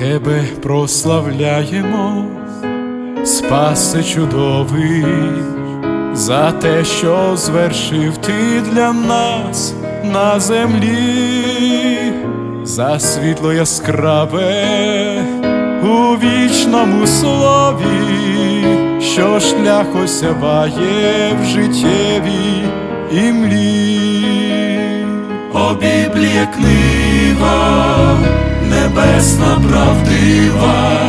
тебе прославляємо, Спасе чудовий, за те, що звершив ти для нас на землі, за світло яскраве у вічному слові, що шлях осяває в життєвій імлі. О Біблія книга, небесна правдива,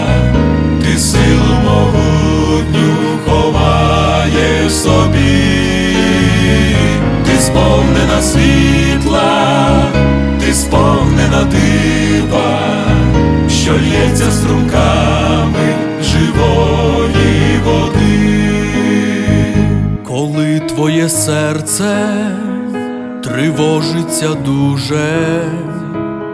ти силу могутню ховає в собі, ти сповнена світла, ти сповнена дива, що лється струмками живої води. Коли твоє серце тривожиться дуже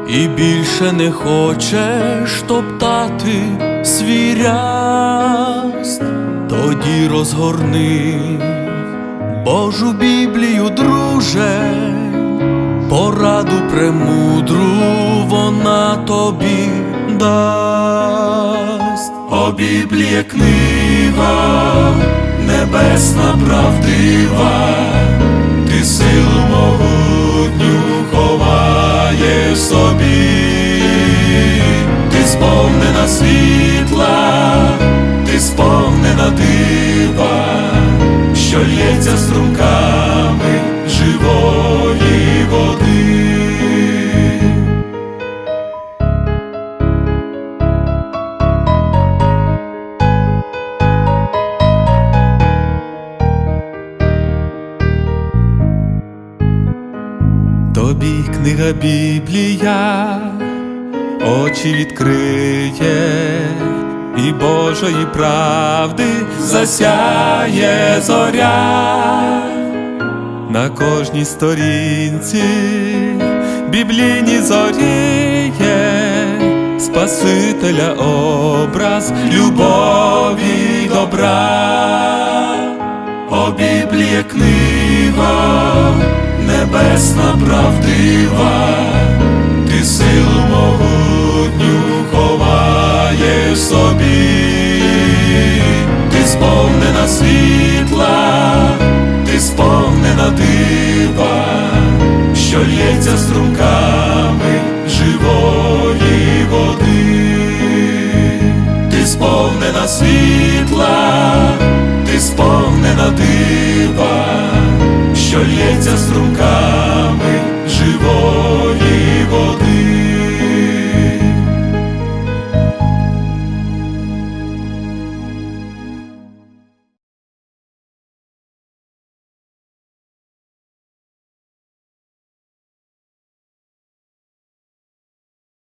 і більше не хочеш топтати свій ряст, тоді розгорни Божу Біблію, друже, пораду премудру вона тобі дасть. О Біблія книга, небесна правдива, ти силу могутню лється струмками живої води. Тобі книга Біблія очі відкриє, і Божої правди засяє зоря. На кожній сторінці біблійні зоріє Спасителя образ любові добра. О Біблія книга, небесна правдива, ти силу могутню лється струмками живої води, ти сповнена світла, ти сповнена дива, що лється струмками